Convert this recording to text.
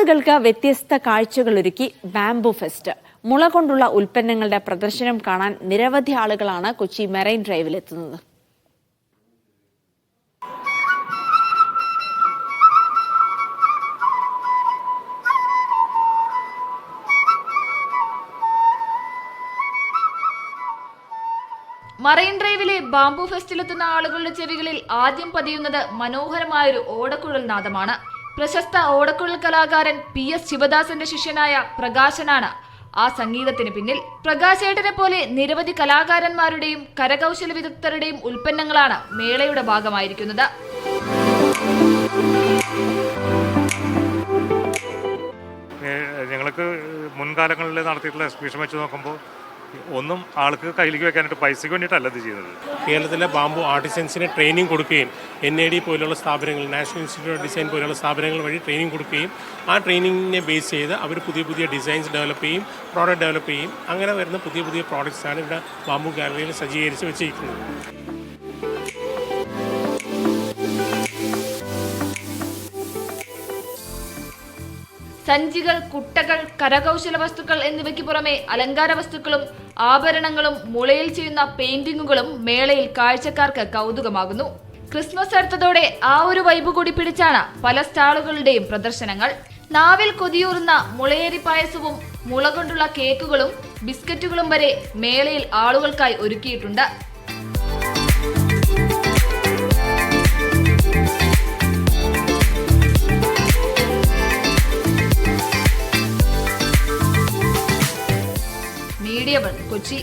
ആളുകൾക്ക് വ്യത്യസ്ത കാഴ്ചകൾ ഒരുക്കി ബാംബു ഫെസ്റ്റ്. മുള കൊണ്ടുള്ള ഉൽപ്പന്നങ്ങളുടെ പ്രദർശനം കാണാൻ നിരവധി ആളുകളാണ് കൊച്ചി മെറൈൻ ഡ്രൈവിൽ എത്തുന്നത്. മറൈൻ ഡ്രൈവിലെ ബാംബു ഫെസ്റ്റിലെത്തുന്ന ആളുകളുടെ ചെവികളിൽ ആദ്യം പതിയുന്നത് മനോഹരമായൊരു ഓടക്കുഴൽ നാദമാണ്. പ്രശസ്ത ഓടക്കുഴൽ കലാകാരൻ പി എസ് ശിവദാസന്റെ ശിഷ്യനായ പ്രകാശനാണ്. ആ സംഗീതത്തിന് പിന്നിൽ പ്രകാശേട്ടനെ പോലെ നിരവധി കലാകാരന്മാരുടെയും കരകൗശല വിദഗ്ധരുടെയും ഉൽപ്പന്നങ്ങളാണ് മേളയുടെ ഭാഗമായിരിക്കുന്നത്. ഞങ്ങൾക്ക് മുൻകാലങ്ങളിൽ നടത്തിയിട്ടുള്ള എക്സിബിഷൻ വെച്ച് നോക്കുമ്പോൾ ഒന്നും ആൾക്ക് കയ്യിലേക്ക് വെക്കാനായിട്ട് പൈസയ്ക്ക് വേണ്ടിയിട്ടല്ല ഇത് ചെയ്യുന്നത്. കേരളത്തിലെ ബാംബു ആർട്ടിസൻസിന് ട്രെയിനിങ് കൊടുക്കുകയും എൻ എ ഡി പോലുള്ള സ്ഥാപനങ്ങൾ നാഷണൽ ഇൻസ്റ്റിറ്റ്യൂട്ട് ഓഫ് ഡിസൈൻ പോലുള്ള സ്ഥാപനങ്ങൾ വഴി ട്രെയിനിങ് കൊടുക്കുകയും ആ ട്രെയിനിങ്ങിനെ ബേസ് ചെയ്ത് അവർ പുതിയ പുതിയ ഡിസൈൻസ് ഡെവലപ്പ് ചെയ്യും പ്രോഡക്റ്റ് ഡെവലപ്പ് ചെയ്യും. അങ്ങനെ വരുന്ന പുതിയ പുതിയ പ്രോഡക്റ്റ്സാണ് ഇവിടെ ബാംബു ഗാലറിയിൽ സജ്ജീകരിച്ച് വെച്ചിരിക്കുന്നത്. സഞ്ചികൾ കുട്ടകൾ കരകൗശല വസ്തുക്കൾ എന്നിവയ്ക്ക് പുറമെ അലങ്കാര വസ്തുക്കളും ആഭരണങ്ങളും മുളയിൽ ചെയ്യുന്ന പെയിന്റിങ്ങുകളും മേളയിൽ കാഴ്ചക്കാർക്ക് കൗതുകമാകുന്നു. ക്രിസ്മസ് അടുത്തതോടെ ആ ഒരു വൈബ് കൂടി പിടിച്ചാണ് പല സ്റ്റാളുകളുടെയും പ്രദർശനങ്ങൾ. നാവിൽ കൊതിയൂറുന്ന മുളയേരി പായസവും മുള കൊണ്ടുള്ള കേക്കുകളും ബിസ്ക്കറ്റുകളും വരെ മേളയിൽ ആളുകൾക്കായി ഒരുക്കിയിട്ടുണ്ട്. Media one Kochi